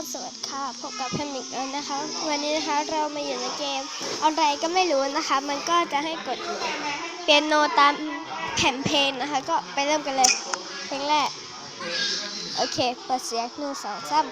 สวัสดีค่ะ พบกับแพมิกแล้วนะคะ วันนี้นะคะเรามาอยู่ในเกมอะไรก็ไม่รู้นะคะ มันก็จะให้กดเปียโนตามแผ่นเพลงนะคะ ก็ไปเริ่มกันเลย เพลงแรก โอเคเปิดเสียงหนึ่งสองสาม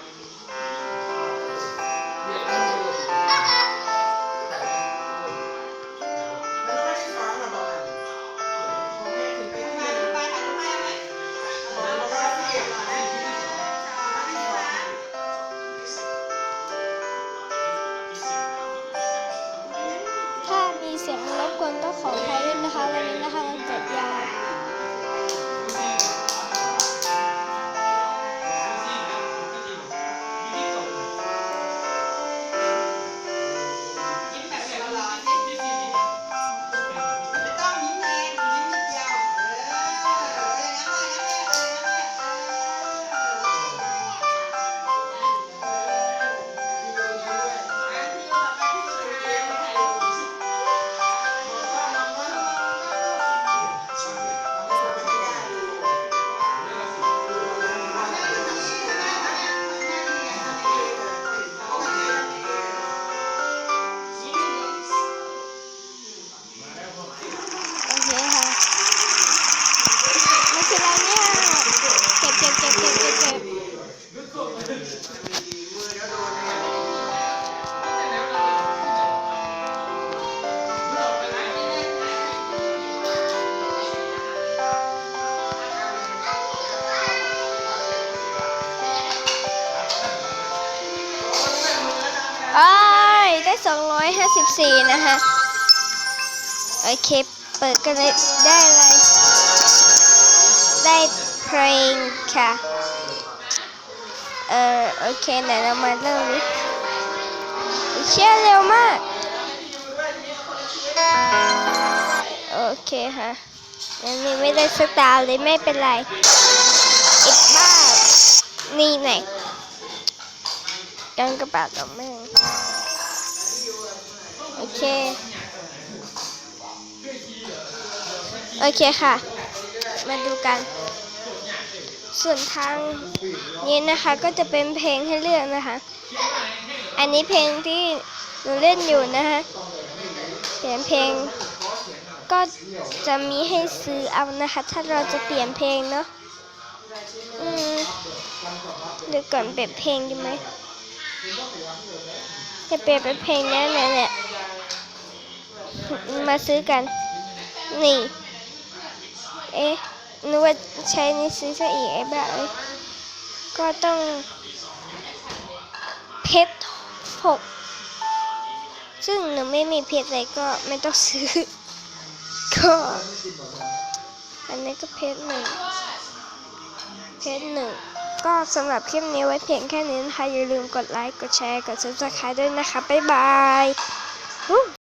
อ้ยได้ 254 นะคะโอเค เปิดกันเลยได้เลย ได้เพลงค่ะ เออโอเคไหนเรามาเริ่มดิเชื่อเร็วมาก โอเคค่ะอันนี้ไม่ได้สตาร์เลยไม่เป็นไรอีกบ้านี่ไหน กันกระเป๋ากับแม่โอเค โอเคค่ะ มาดูกัน ส่วนทางนี้นะคะก็จะเป็นเพลงให้เลือกนะคะ อันนี้เพลงที่หนูเล่นอยู่นะคะเปลี่ยนเพลงก็จะมีให้ซื้อเอานะคะ ถ้าเราจะเปลี่ยนเพลงเนาะอืมเดี๋ยวก่อนเปลี่ยนเพลงดีไหม จะเปลี่ยนเป็นเพลงนี้เนี่ยเนี่ย มาซื้อกัน นี่ เอ๊ะนึกว่าใช้นี่ซื้อซะอีกไอ้บ้าเอ้ยก็ต้อง เพชรหกซึ่งหนูไม่มีเพชรเลยก็ไม่ต้องซื้อ ก็ อันนี้ก็เพชรหนึ่งเพชรหนึ่ง ก็สำหรับคลิปนี้ไว้เพียงแค่นี้นะคะ อย่าลืมกดไลค์ กดแชร์ กด subscribe ด้วยนะคะ บ๊ายบาย